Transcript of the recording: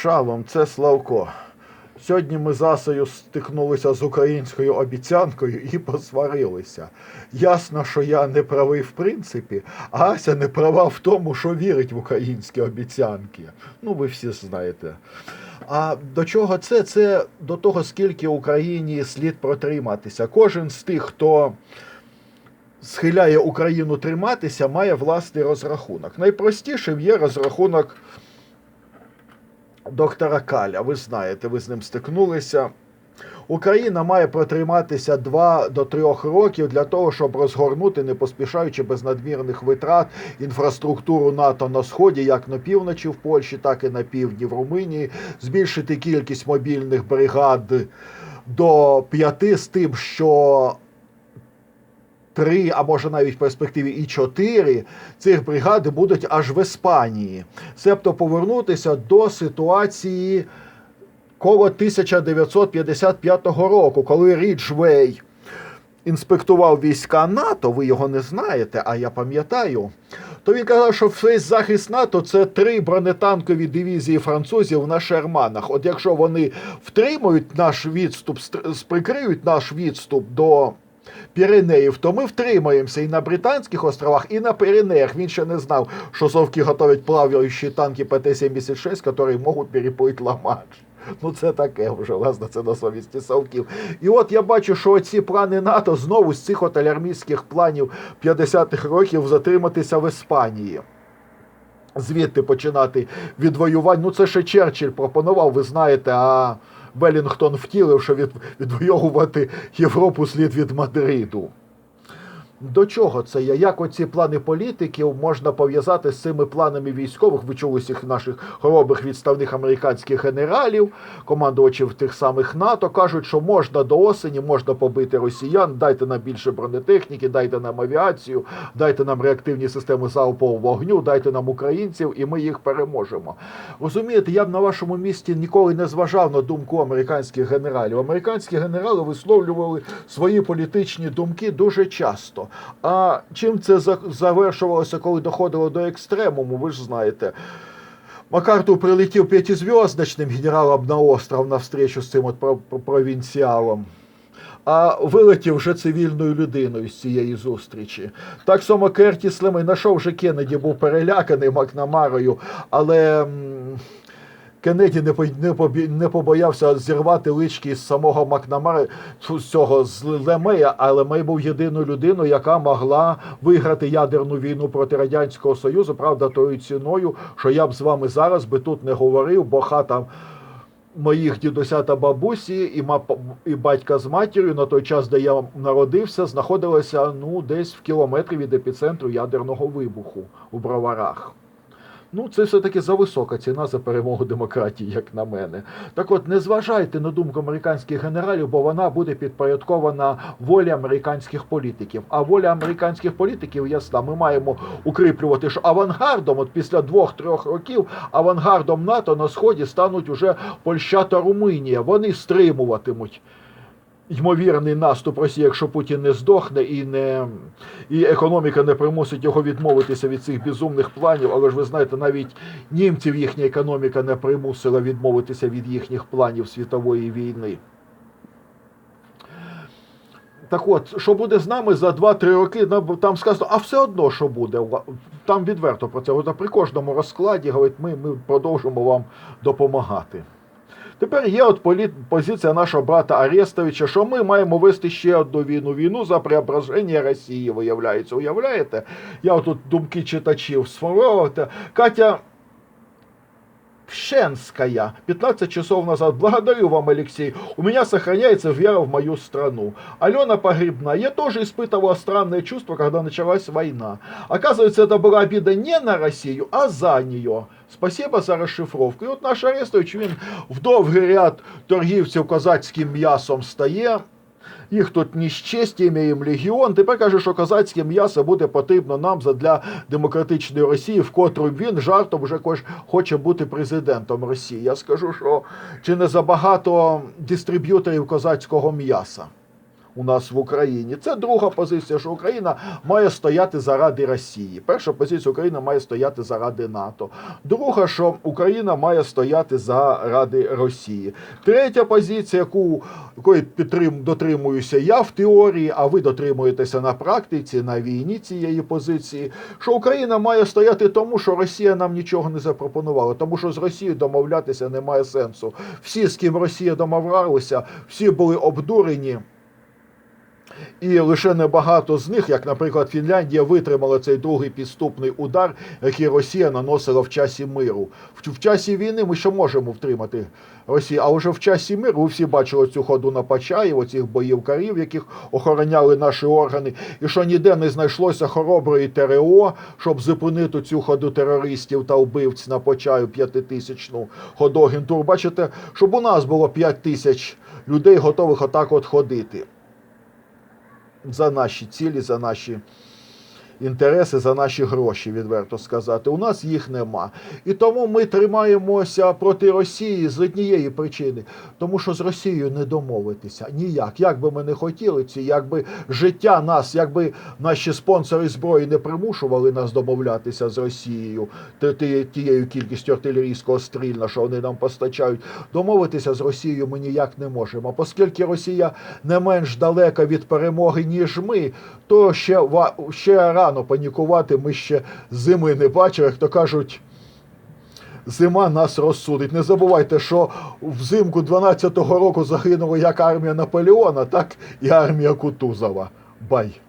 Шалом, це Славко. Сьогодні ми з Асею стикнулися з українською обіцянкою і посварилися. Ясно, що я не правий в принципі, а Ася не права в тому, що вірить в українські обіцянки. Ну, ви всі знаєте. А до чого це? Це до того, скільки Україні слід протриматися. Кожен з тих, хто схиляє Україну триматися, має власний розрахунок. Найпростішим є розрахунок доктора Каля. Ви знаєте, ви з ним стикнулися. Україна має протриматися 2 до 3 років для того, щоб розгорнути, не поспішаючи без надмірних витрат, інфраструктуру НАТО на сході, як на півночі в Польщі, так і на півдні в Румунії, збільшити кількість мобільних бригад до 5 з тим, що три, а може навіть в перспективі і чотири цих бригади будуть аж в Іспанії. Себто повернутися до ситуації коло 1955 року, коли Ріджвей інспектував війська НАТО, ви його не знаєте, а я пам'ятаю. То він казав, що весь захист НАТО це три бронетанкові дивізії французів на Шерманах. От якщо вони втримують наш відступ, стр- прикриють наш відступ до Піренеїв, то ми втримаємося і на Британських островах, і на Піренеях. Він ще не знав, що совки готують плаваючі танки ПТ-76, які можуть переплити Ла-Манш. Ну, це таке вже, власне, це на совісті совків. І от я бачу, що ці плани НАТО знову з цих от алярмістських планів 50-х років затриматися в Іспанії. Звідти починати відвоювання. Ну, це ще Черчилль пропонував, ви знаєте, а Велінгтон втілив, що від, відвоювати Європу слід від Мадриду. До чого це я? Як оці плани політиків можна пов'язати з цими планами військових? Ви чули всіх наших хоробих відставних американських генералів, командувачів тих самих НАТО кажуть, що можна до осені, можна побити росіян, дайте нам більше бронетехніки, дайте нам авіацію, дайте нам реактивні системи залпового вогню, дайте нам українців, і ми їх переможемо. Розумієте, я б на вашому місці ніколи не зважав на думку американських генералів. Американські генерали висловлювали свої політичні думки дуже часто. А чим це завершувалося, коли доходило до екстремуму, ви ж знаєте. Макартур прилетів п'ятизв'язочним генералом на остров на встречу з цим от про- про- провінціалом. А вилетів вже цивільною людиною з цієї зустрічі. Так само Кертіс Лемей знайшов вже Кеннеді, був переляканий Макнамарою, але Кеннеді не, не, не побоявся зірвати лички з самого Макнамари цього з Лемея, а Лемей був єдиною людиною, яка могла виграти ядерну війну проти Радянського Союзу, правда, тою ціною, що я б з вами зараз би тут не говорив, бо хата моїх дідуся та бабусі і, ма, і батька з матір'ю на той час, де я народився, знаходилася ну, десь в кілометрі від епіцентру ядерного вибуху у Броварах. Ну, це все-таки зависока ціна за перемогу демократії, як на мене. Так от, не зважайте на думку американських генералів, бо вона буде підпорядкована волі американських політиків. А воля американських політиків ясна. Ми маємо укріплювати, що авангардом, от після двох-трьох років, авангардом НАТО на сході стануть уже Польща та Румунія. Вони стримуватимуть ймовірний наступ Росії, якщо Путін не здохне і не і економіка не примусить його відмовитися від цих безумних планів. Але ж ви знаєте, навіть німців їхня економіка не примусила відмовитися від їхніх планів світової війни. Так от, що буде з нами за 2-3 роки, там сказано, а все одно, що буде. Там відверто про це. При кожному розкладі говорить, ми, ми продовжимо вам допомагати. Тепер є от політ, позиція нашого брата Арестовича, що ми маємо вести ще одну війну. Війну за преображення Росії, виявляється. Уявляєте? Я отут думки читачів сформував. Катя Пшенская, 15 часов назад. Благодарю вам, Алексей. У меня сохраняется вера в мою страну. Алена Погребна. Я тоже испытывала странное чувство, когда началась война. Оказывается, это была обида не на Россию, а за нее. Спасибо за розшифровку. І от наш Арестович, він в довгий ряд торгівців козацьким м'ясом стає. Їх тут честі, імеєм легіон. Тепер каже, що козацьке м'ясо буде потрібно нам для демократичної Росії, в котру він жартом вже хоче бути президентом Росії. Я скажу, що чи не забагато дистриб'юторів козацького м'яса у нас в Україні. Це друга позиція, що Україна має стояти заради Росії. Перша позиція Україна має стояти заради НАТО. Друга, що Україна має стояти заради Росії. Третя позиція, яку якої підтрим, дотримуюся я в теорії, а ви дотримуєтеся на практиці, на війні цієї позиції, що Україна має стояти тому, що Росія нам нічого не запропонувала, тому що з Росією домовлятися немає сенсу. Всі, з ким Росія домовлялися, всі були обдурені. І лише небагато з них, як, наприклад, Фінляндія, витримала цей другий підступний удар, який Росія наносила в часі миру. В, часі війни ми ще можемо втримати Росію, а вже в часі миру ви всі бачили цю ходу на Почаєво, цих боїв карів, яких охороняли наші органи, і що ніде не знайшлося хороброї ТРО, щоб зупинити цю ходу терористів та вбивць на Почаю п'ятитисячну ходу агентур. Бачите, щоб у нас було п'ять тисяч людей, готових отак от ходити за наші цілі, за наші інтереси, за наші гроші, відверто сказати. У нас їх нема. І тому ми тримаємося проти Росії з однієї причини, тому що з Росією не домовитися ніяк. Як би ми не хотіли ці, як би життя нас, якби наші спонсори зброї не примушували нас домовлятися з Росією тією кількістю артилерійського стрільна, що вони нам постачають, домовитися з Росією ми ніяк не можемо. Оскільки Росія не менш далека від перемоги, ніж ми, то ще, ще рано панікувати. Ми ще зими не бачили, як то кажуть. Зима нас розсудить. Не забувайте, що взимку 12-го року загинула як армія Наполеона, так і армія Кутузова. Бай.